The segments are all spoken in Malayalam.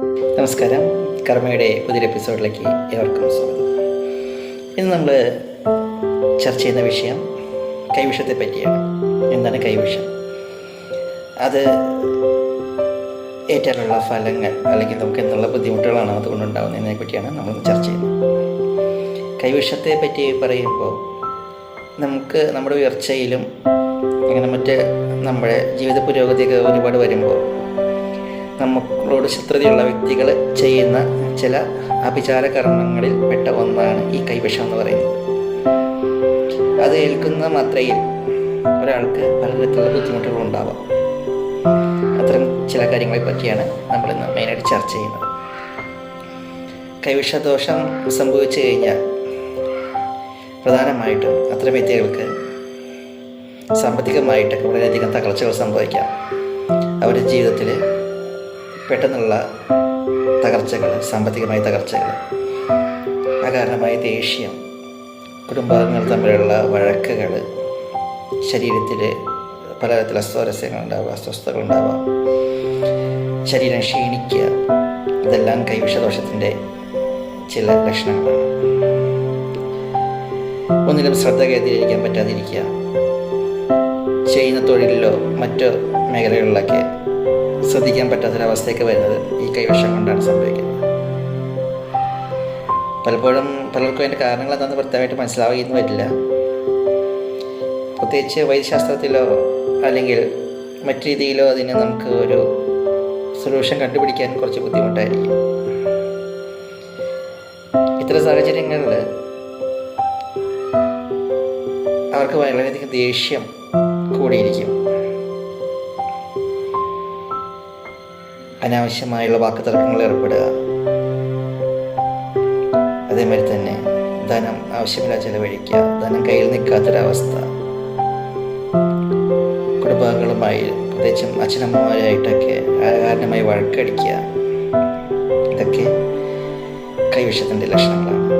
നമസ്കാരം. കർമ്മയുടെ പുതിയൊരു എപ്പിസോഡിലേക്ക് ഏവർക്കും സ്വാഗതം. ഇന്ന് നമ്മൾ ചർച്ച ചെയ്യുന്ന വിഷയം കൈവിഷത്തെ പറ്റിയാണ്. എന്താണ് കൈവിഷം? അത് ഏറ്റാനുള്ള ഫലങ്ങൾ അല്ലെങ്കിൽ നമുക്ക് എന്നുള്ള ബുദ്ധിമുട്ടുകളാണ് അതുകൊണ്ടുണ്ടാകുന്നതിനെ പറ്റിയാണ് നമ്മൾ ചർച്ച ചെയ്യുന്നത്. കൈവിഷത്തെ പറ്റി പറയുമ്പോൾ നമുക്ക് നമ്മുടെ ഉയർച്ചയിലും അങ്ങനെ മറ്റ് നമ്മുടെ ജീവിത പുരോഗതിയൊക്കെ ഒരുപാട് വരുമ്പോൾ നമ്മളോട് ശത്രുതയുള്ള വ്യക്തികൾ ചെയ്യുന്ന ചില അഭിചാര കർമ്മങ്ങളിൽ പെട്ട ഒന്നാണ് ഈ കൈവശം എന്ന് പറയുന്നത്. അത് ഏൽക്കുന്ന മാത്രയിൽ ഒരാൾക്ക് പലതരത്തിലുള്ള ബുദ്ധിമുട്ടുകൾ ഉണ്ടാവാം. അത്തരം ചില കാര്യങ്ങളെ പറ്റിയാണ് നമ്മൾ നമ്മളിന്ന് മെയിനായിട്ട് ചർച്ച ചെയ്യുന്നത്. കൈവിഷദോഷം സംഭവിച്ചു കഴിഞ്ഞാൽ പ്രധാനമായിട്ടും അത്തരം വ്യക്തികൾക്ക് സാമ്പത്തികമായിട്ടൊക്കെ വളരെയധികം തകർച്ചകൾ സംഭവിക്കാം. അവരുടെ ജീവിതത്തിൽ പെട്ടെന്നുള്ള തകർച്ചകൾ സാമ്പത്തികമായ തകർച്ചകൾ അകാരണമായ ദേഷ്യം കുടുംബാംഗങ്ങൾ തമ്മിലുള്ള വഴക്കുകൾ ശരീരത്തിൽ പലതരത്തിൽ അസ്വാരസ്യങ്ങൾ ഉണ്ടാവുക അസ്വസ്ഥതകൾ ഉണ്ടാവുക ശരീരം ക്ഷീണിക്കുക ഇതെല്ലാം കൈവിഷദോഷത്തിന്റെ ചില ലക്ഷണങ്ങളാണ്. ഒന്നിലും ശ്രദ്ധ കേന്ദ്രീകരിക്കാൻ പറ്റാതിരിക്കുക. ചെയ്യുന്ന തൊഴിലിലോ മറ്റു മേഖലകളിലൊക്കെ ശ്രദ്ധിക്കാൻ പറ്റാത്തൊരവസ്ഥയൊക്കെ വരുന്നത് ഈ കൈവശം കൊണ്ടാണ് സംഭവിക്കുന്നത്. പലപ്പോഴും പലർക്കും അതിന്റെ കാരണങ്ങൾ എന്താണെന്ന് വ്യക്തമായിട്ട് മനസ്സിലാവുകയെന്ന് വരില്ല. പ്രത്യേകിച്ച് വൈദ്യശാസ്ത്രത്തിലോ അല്ലെങ്കിൽ മറ്റു രീതിയിലോ അതിന് നമുക്ക് ഒരു സൊല്യൂഷൻ കണ്ടുപിടിക്കാൻ കുറച്ച് ബുദ്ധിമുട്ടായിരിക്കും. ഇത്തരം സാഹചര്യങ്ങളിൽ അവർക്ക് വളരെയധികം ദേഷ്യം കൂടിയിരിക്കും. അനാവശ്യമായുള്ള വാക്ക് തർക്കങ്ങളിൽ ഏർപ്പെടുക. അതേമാതിരി തന്നെ ധനം ആവശ്യമില്ലാതെ ചെലവഴിക്കുക. ധനം കയ്യിൽ നിൽക്കാത്തൊരവസ്ഥ. കുടുംബാംഗങ്ങളുമായി പ്രത്യേകിച്ചും അച്ഛനമ്മമാരായിട്ടൊക്കെ കാരണമായി വഴക്കടിക്കുക. ഇതൊക്കെ കൈവിഷത്തിന്റെ ലക്ഷണങ്ങളാണ്.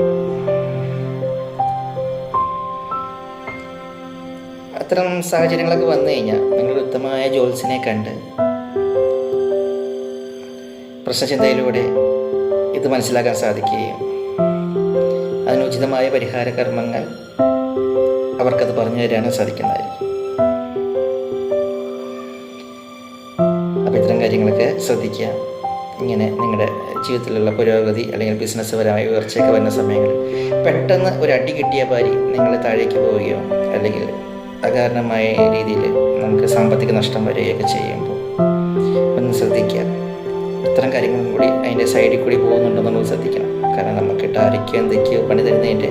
അത്തരം സാഹചര്യങ്ങളൊക്കെ വന്നു കഴിഞ്ഞാൽ നിങ്ങൾ ഉത്തമമായ ജോത്സിനെ കണ്ട് പ്രശ്നചിന്തയിലൂടെ ഇത് മനസ്സിലാക്കാൻ സാധിക്കുകയും അതിനുചിതമായ പരിഹാര കർമ്മങ്ങൾ അവർക്കത് പറഞ്ഞു തരാനും സാധിക്കുന്നതായിരിക്കും. അപ്പോൾ ഇത്തരം കാര്യങ്ങളൊക്കെ ശ്രദ്ധിക്കുക. ഇങ്ങനെ നിങ്ങളുടെ ജീവിതത്തിലുള്ള പുരോഗതി അല്ലെങ്കിൽ ബിസിനസ് പരമായ ഉയർച്ചയൊക്കെ വരുന്ന സമയങ്ങളിൽ പെട്ടെന്ന് ഒരു അടി കിട്ടിയ പാരി നിങ്ങൾ താഴേക്ക് പോവുകയോ അല്ലെങ്കിൽ അകാരണമായ രീതിയിൽ നമുക്ക് സാമ്പത്തിക നഷ്ടം വരികയൊക്കെ ചെയ്യുമ്പോൾ ഒന്ന് ശ്രദ്ധിക്കുക. അതിന്റെ സൈഡിൽ കൂടി പോകുന്നുണ്ടെന്നുള്ളത് ശ്രദ്ധിക്കണം. കാരണം നമുക്ക് ആരൊക്കെയോ എന്തൊക്കെയോ പണി തരുന്നതിന്റെ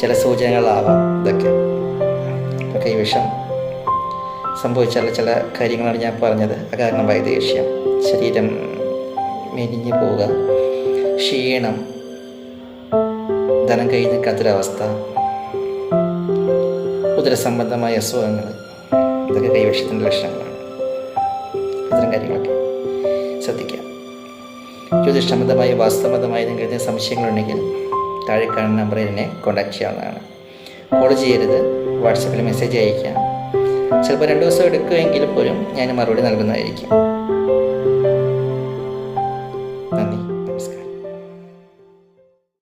ചില സൂചനകളാവാം ഇതൊക്കെ. ഒക്കെ ഈ വിഷം സംഭവിച്ചാൽ ചില കാര്യങ്ങളാണ് ഞാൻ പറഞ്ഞത്. കാരണം ദേഷ്യം ശരീരം മെലിഞ്ഞു പോവുക. ക്ഷീണം. ധനം കൈ നിൽക്കാത്തൊരവസ്ഥ ഉദരസംബന്ധമായ അസുഖങ്ങൾ. ഇതൊക്കെ കൈവശത്തിന്റെ ലക്ഷണങ്ങളാണ്. ഇത്തരം കാര്യങ്ങളൊക്കെ ശ്രദ്ധിക്കാം ജ്യോതിഷസംബന്ധമായ വാസ്തവബദ്ധമായ നിങ്ങൾക്ക് സംശയങ്ങളുണ്ടെങ്കിൽ താഴെ കാണുന്ന നമ്പറിൽ എന്നെ കോൺടാക്ട് ചെയ്യാവുന്നതാണ്. കോൾ ചെയ്യരുത്. വാട്സപ്പിൽ മെസ്സേജ് അയക്കാം ചിലപ്പോൾ രണ്ട് ദിവസം എടുക്കുമെങ്കിൽ പോലും ഞാൻ മറുപടി നൽകുന്നതായിരിക്കും.